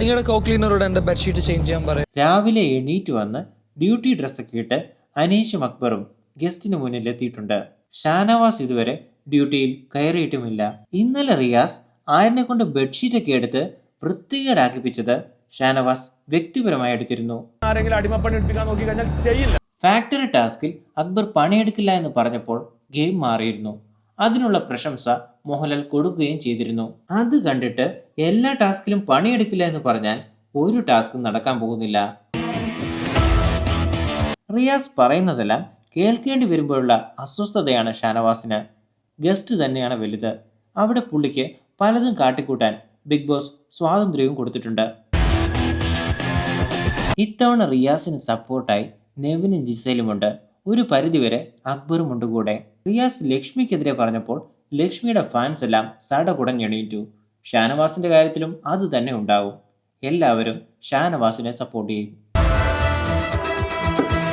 നിങ്ങളുടെ കോ ക്ലീനറോട് എന്റെ bedsheet change ചെയ്യാൻ പറയാം. രാവിലെ എണീറ്റ് വന്ന് ഡ്യൂട്ടി ഡ്രസ്സൊക്കെ ഇട്ട് അനീഷും അക്ബറും ഗസ്റ്റിന് മുന്നിൽ എത്തിയിട്ടുണ്ട്. ഷാനവാസ് ഇതുവരെ ഡ്യൂട്ടിയിൽ കയറിയിട്ടുമില്ല. ഇന്നലെ റിയാസ് ആരിനെ കൊണ്ട് ബെഡ്ഷീറ്റ് ബെഡ്ഷീറ്റൊക്കെ എടുത്ത് വൃത്തികേടാക്കിപ്പിച്ചത് ഷാനവാസ് വ്യക്തിപരമായി എടുത്തിരുന്നു. ആരെങ്കിലും അടിമപ്പണി എടുപ്പിക്കാൻ നോക്കി കഴിഞ്ഞാൽ ചെയ്യില്ല ഫാക്ടറി ടാസ്കിൽ അക്ബർ പണിയെടുക്കില്ല എന്ന് പറഞ്ഞപ്പോൾ ഗെയിം മാറിയിരുന്നു. അതിനുള്ള പ്രശംസ മോഹൻലാൽ കൊടുക്കുകയും ചെയ്തിരുന്നു. അത് കണ്ടിട്ട് എല്ലാ ടാസ്കിലും പണിയെടുക്കില്ല എന്ന് പറഞ്ഞാൽ ഒരു ടാസ്കും നടക്കാൻ പോകുന്നില്ല. റിയാസ് പറയുന്നതെല്ലാം കേൾക്കേണ്ടി വരുമ്പോഴുള്ള അസ്വസ്ഥതയാണ് ഷാനവാസിന്. ഗസ്റ്റ് തന്നെയാണ് വലുത്. അവിടെ പുള്ളിക്ക് പലതും കാട്ടിക്കൂട്ടാൻ ബിഗ് ബോസ് സ്വാതന്ത്ര്യവും കൊടുത്തിട്ടുണ്ട്. ഇത്തവണ റിയാസിന് സപ്പോർട്ടായി നെവിനും ജിസയിലുമുണ്ട് ഒരു പരിധിവരെ അക്ബറുമുണ്ട് കൂടെ റിയാസ് ലക്ഷ്മിക്കെതിരെ പറഞ്ഞപ്പോൾ ലക്ഷ്മിയുടെ ഫാൻസ് എല്ലാം സട കുടഞ്ഞെണീറ്റു ഷാനവാസിന്റെ കാര്യത്തിലും അത് തന്നെ ഉണ്ടാവും. എല്ലാവരും ഷാനവാസിനെ സപ്പോർട്ട് ചെയ്യും.